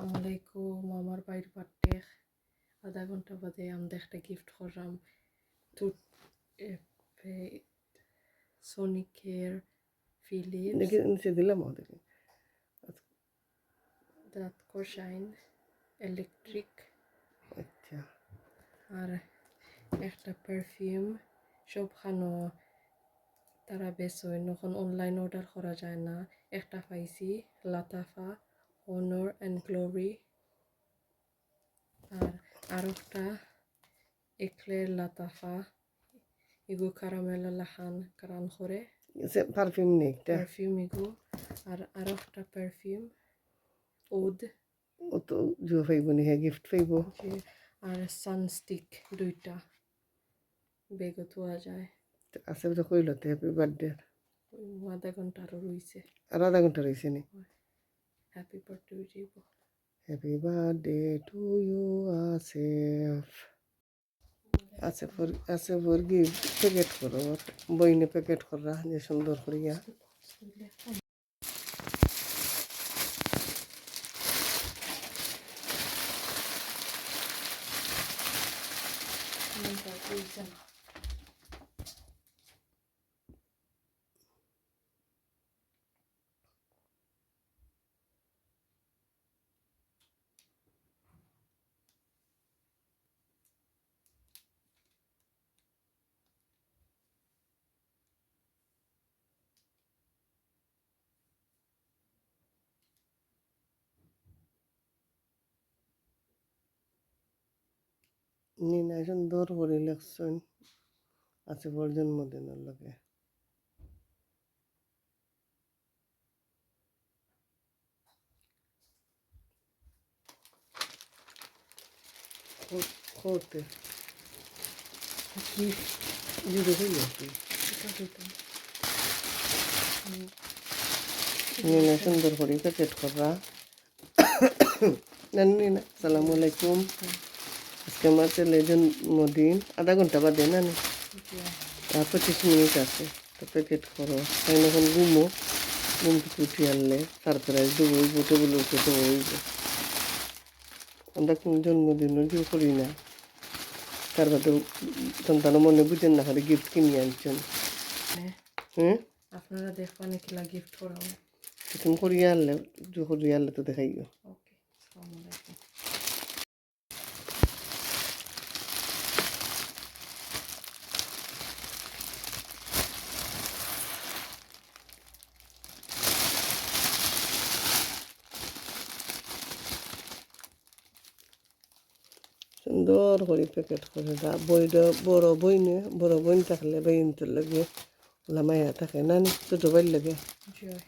আলাইকুম আমার বাইর বার্থডে আধা ঘণ্টা বাদে আমরা একটা গিফট করলাম টুট সোনিকের ফিলিপস দিলাম দাঁত শাইন ইলেকট্রিক আচ্ছা আর একটা পারফিউম সবখানো তারা হয় নখন অনলাইন অর্ডার করা যায় না একটা পাইছি লাতাফা অনর অ্যান্ড গ্লোরি আর আর একটা একলের লাতাফা ইগু কারামেল লাখান কারান করে পারফিউম নেই পারফিউম ইগু। আর আর একটা পারফিউম ওদ ও তো জুয়া পাইব নি হ্যাঁ গিফট পাইব। আর সানস্টিক দুইটা। বেগও থোয়া যায়। আছে তো কইল তো হ্যাপি বার্থডে আধা ঘণ্টা আরও রয়েছে আর আধা ঘণ্টা রয়েছে নি। হ্যাপি বার্থডে যাইব হ্যাপি বার্থডে টু ইউ আসেফ আছে ফর আছে ফর গি প্যাকেট করো বইনে প্যাকেট করা যে সুন্দর করিয়া নিনা সুন্দর করে লেখছেন আছে বড় জন্মদিনের লগে। করতে কি? জুড়ে গেছে নিনা সুন্দর করে প্যাকেট করা না নিনা, সালামু আলাইকুম। আজকে আমার ছেলের জন্মদিন আধা ঘণ্টা বাদে না আর পঁচিশ মিনিট আছে তো প্যাকেট করো। তাই এখন ঘুমো ঘুম থেকে উঠি আনলে তারপরে দেবো হইব টেবিল উঠে দেবো আমরা কোন জন্মদিনও কেউ করি না। তার বাদে সন্তান মনে বুঝেন না খালি গিফট কিনে আনছেন। হ্যাঁ? আপনারা দেখবেন কিলা গিফট করাম তুমি করিয়া আনলে করিয়া আনলে তো দেখাইও। ওকে সুন্দর করে প্যাকেট করে দা বইটা বড় বই নে বড় বই থাকলে বই লাগে ওলা মায়া থাকে না নি ছোটো বই লাগে জয়